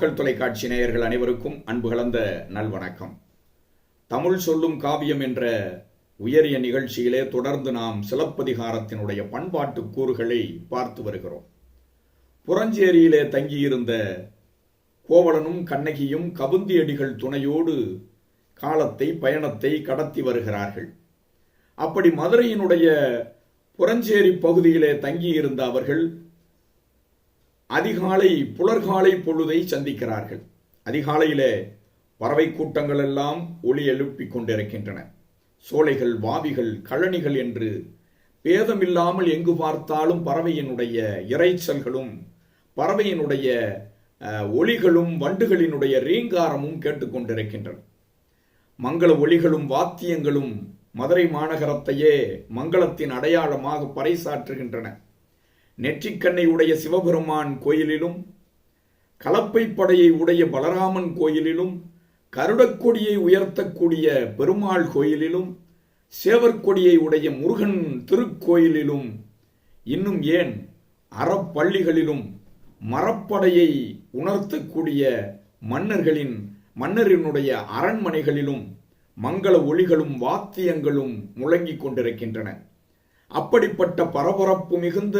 மக்கள் தொலைக்காட்சி நேயர்கள் அனைவருக்கும் அன்பு கலந்த நல்வணக்கம். தமிழ் சொல்லும் காவியம் என்ற உயரிய நிகழ்ச்சியிலே தொடர்ந்து நாம் சிலப்பதிகாரத்தினுடைய பண்பாட்டு கூறுகளை பார்த்து வருகிறோம். புறஞ்சேரியிலே தங்கியிருந்த கோவலனும் கண்ணகியும் கவுந்தியடிகள் துணையோடு காலத்தை பயணத்தை கடத்தி வருகிறார்கள். அப்படி மதுரையினுடைய புறஞ்சேரி பகுதியிலே தங்கியிருந்த அவர்கள் அதிகாலை புலர்காலை பொழுதை சந்திக்கிறார்கள். அதிகாலையிலே பறவை கூட்டங்கள் எல்லாம் ஒளி எழுப்பிக் கொண்டிருக்கின்றன. சோலைகள் வாவிகள் கழனிகள் என்று பேதமில்லாமல் எங்கு பார்த்தாலும் பறவையினுடைய இறைச்சல்களும் பறவையினுடைய ஒளிகளும் வண்டுகளினுடைய ரீங்காரமும் கேட்டுக்கொண்டிருக்கின்றன மங்கள ஒளிகளும் வாத்தியங்களும் மதுரை மாநகரத்தையே மங்களத்தின் அடையாளமாக பறைசாற்றுகின்றன. நெற்றிக்கண்ணை உடைய சிவபெருமான் கோயிலிலும் கலப்பை படையை உடைய பலராமன் கோயிலிலும் கருடக்கொடியை உயர்த்தக்கூடிய பெருமாள் கோயிலிலும் சேவற்கொடியை உடைய முருகன் திருக்கோயிலிலும் இன்னும் ஏன் அறப்பள்ளிகளிலும் மரப்படையை உணர்த்தக்கூடிய மன்னர்களின் மன்னரினுடைய அரண்மனைகளிலும் மங்கள ஒளிகளும் வாத்தியங்களும் முழங்கிக் கொண்டிருக்கின்றன. அப்படிப்பட்ட பரபரப்பு மிகுந்த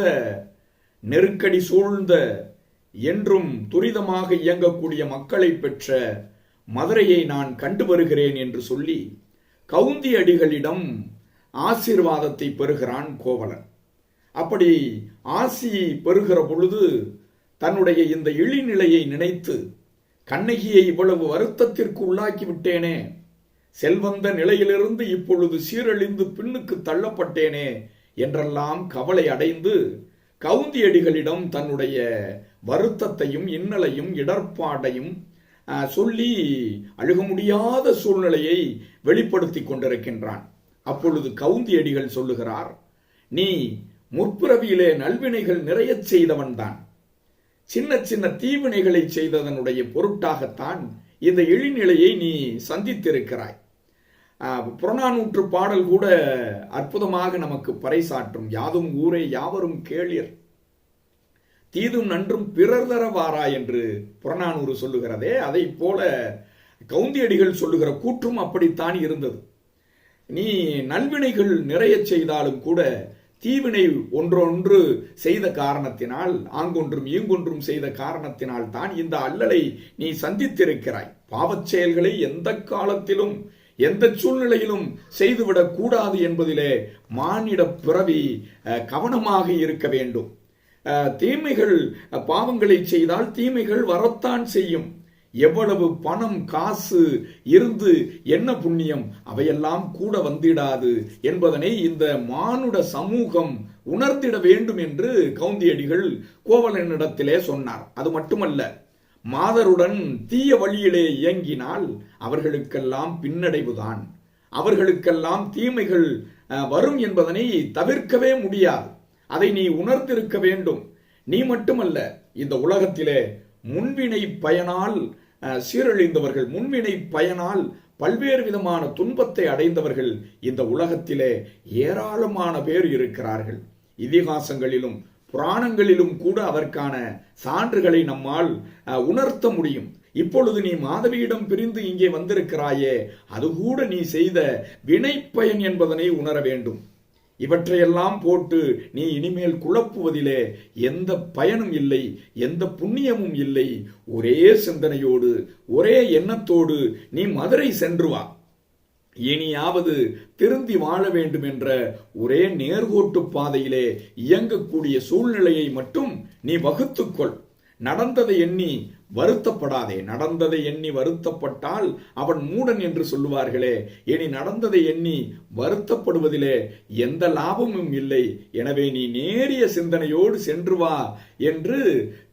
நெருக்கடி சூழ்ந்த என்றும் துரிதமாக இயங்கக்கூடிய மக்களை பெற்ற மதுரையை நான் கண்டு வருகிறேன் என்று சொல்லி கவுந்தி அடிகளிடம் ஆசீர்வாதத்தை பெறுகிறான் கோவலன். அப்படி ஆசி பெறுகிற பொழுது தன்னுடைய இந்த இழிநிலையை நினைத்து கண்ணகியை இவ்வளவு வருத்தத்திற்கு உள்ளாக்கி விட்டேனே செல்வந்த நிலையிலிருந்து இப்பொழுது சீரழிந்து பின்னுக்கு தள்ளப்பட்டேனே என்றெல்லாம் கவலை அடைந்து கவுந்தியடிகளிடம் தன்னுடைய வருத்தத்தையும் இன்னலையும் இடர்பாடையும் சொல்லி அழுக முடியாத சூழ்நிலையை வெளிப்படுத்தி கொண்டிருக்கின்றான். அப்பொழுது கவுந்தியடிகள் சொல்லுகிறார் நீ முற்பிறவியிலே நல்வினைகள் நிறையச் செய்தவன்தான் சின்ன சின்ன தீவினைகளை செய்ததனுடைய பொருட்டாகத்தான் இந்த இழிநிலையை நீ சந்தித்திருக்கிறாய். புறநானூற்று பாடல் கூட அற்புதமாக நமக்கு பறைசாற்றும். யாதும் ஊரே யாவரும் கேளிர். தீதும் நன்றும் பிறர் தரவாரா என்று புறநானூறு சொல்லுகிறதே. அதை போல கவுந்தியடிகள் சொல்லுகிற கூற்றும் அப்படித்தான் இருந்தது. நீ நல்வினைகள் நிறைய செய்தாலும் கூட தீவினை ஒன்றொன்று செய்த காரணத்தினால் ஆங்கொன்றும் ஈங்கொன்றும் செய்த காரணத்தினால் தான் இந்த அல்லலை நீ சந்தித்திருக்கிறாய். பாவச் செயல்களை எந்த காலத்திலும் எந்த சூழ்நிலையிலும் செய்துவிடக் கூடாது என்பதிலே மானிட பிறவி அஹ், கவனமாக இருக்க வேண்டும். தீமைகள் பாவங்களை செய்தால் தீமைகள் வரத்தான் செய்யும். எவ்வளவு பணம் காசு இருந்து என்ன புண்ணியம் அவையெல்லாம் கூட வந்திடாது என்பதனை இந்த மானுட சமூகம் உணர்ந்திட வேண்டும் என்று கவுந்தியடிகள் கோவலனிடத்திலே சொன்னார். அது மட்டுமல்ல மாதருடன் தீய வழியிலே இயங்கினால் அவர்களுக்கெல்லாம் பின்னடைவுதான். அவர்களுக்கெல்லாம் தீமைகள் அஹ், வரும் என்பதனை தவிர்க்கவே முடியாது. அதை நீ உணர்ந்திருக்க வேண்டும். நீ மட்டுமல்ல இந்த உலகத்திலே முன்வினை பயனால் சீரழிந்தவர்கள் முன்வினை பயனால் பல்வேறு விதமான துன்பத்தை அடைந்தவர்கள் இந்த உலகத்திலே ஏராளமான பேர் இருக்கிறார்கள். இதிகாசங்களிலும் புராணங்களிலும் கூட அதற்கான சான்றுகளை நம்மால் உணர்த்த முடியும். இப்பொழுது நீ மாதவியிடம் பிரிந்து இங்கே வந்திருக்கிறாயே அது கூட நீ செய்த வினைப்பயன் என்பதனை உணர வேண்டும். இவற்றையெல்லாம் போட்டு நீ இனிமேல் குழப்புவதிலே எந்த பயனும் இல்லை எந்த புண்ணியமும் இல்லை. ஒரே சிந்தனையோடு ஒரே எண்ணத்தோடு நீ மதுரை சென்று வா. இனியாவது திருந்தி வாழ வேண்டும் என்ற ஒரே நேர்கோட்டு பாதையிலே இயங்கக்கூடிய சூழ்நிலையை மட்டும் நீ வகுத்துக்கொள். நடந்ததை எண்ணி வருத்தப்படாதே. நடந்ததை எண்ணி வருத்தப்பட்டால் அவன் மூடன் என்று சொல்லுவார்களே. இனி நடந்ததை எண்ணி வருத்தப்படுவதிலே எந்த லாபமும் இல்லை. எனவே நீ நேரிய சிந்தனையோடு சென்று வா என்று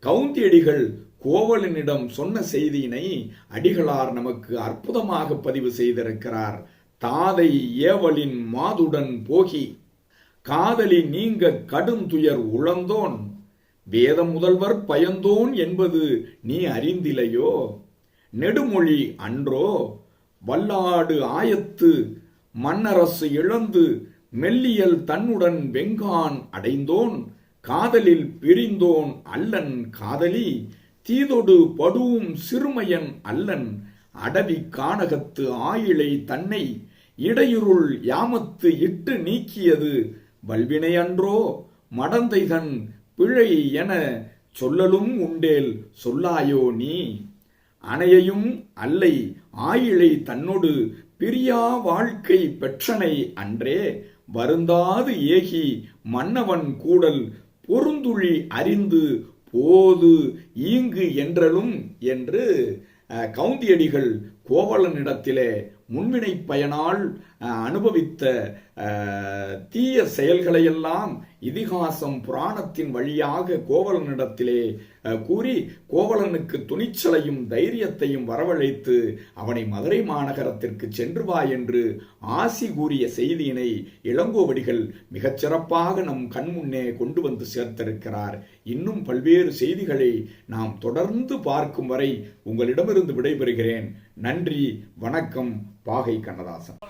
கவுந்தியடிகள் கோவலனிடம் சொன்ன செய்தியினை அடிகளார் நமக்கு அற்புதமாக பதிவு செய்திருக்கிறார். தாதை ஏவலின் மாதுடன் போகி காதலி நீங்க கடும் துயர் உழந்தோன் வேத முதல்வர் பயந்தோன் என்பது நீ அறிந்திலையோ? நெடுமொழி அன்றோ? வல்லாடு ஆயத்து மன்னரசு இழந்து மெல்லியல் தன்னுடன் வெங்கான் அடைந்தோன் காதலில் பிரிந்தோன் அல்லன் காதலி தீதொடு படுவும் சிறுமையன் அல்லன். அடவி கானகத்து ஆயிழை தன்னை இடையுருள் யாமத்து இட்டு நீக்கியது. வல்வினை அன்றோ மடந்தைதன் பிழை என சொல்லலும் உண்டேல் சொல்லாயோ நீ. அணையையும் அல்லை ஆயிழை தன்னொடு பிரியா வாழ்க்கை பெற்றனை அன்றே. வருந்தாது ஏகி மன்னவன் கூடல் பொருந்துழி அறிந்து போது ஈங்கு என்றலும் என்று அஹ், கவுந்தியடிகள் கோவலனிடத்திலே முன்வினை பயனால் அனுபவித்த தீய செயல்களையெல்லாம் இதிகாசம் புராணத்தின் வழியாக கோவலனிடத்திலே கூறி கோவலனுக்கு துணிச்சலையும் தைரியத்தையும் வரவழைத்து அவனை மதுரை மாநகரத்திற்கு சென்று வா என்று ஆசி கூறிய செய்தியினை இளங்கோவடிகள் மிகச்சிறப்பாக நம் கண்முன்னே கொண்டு வந்து சேர்த்திருக்கிறார். இன்னும் பல்வேறு செய்திகளை நாம் தொடர்ந்து பார்க்கும் வரை உங்களிடமிருந்து விடைபெறுகிறேன். நன்றி வணக்கம் பாகை கண்ணதாசன்.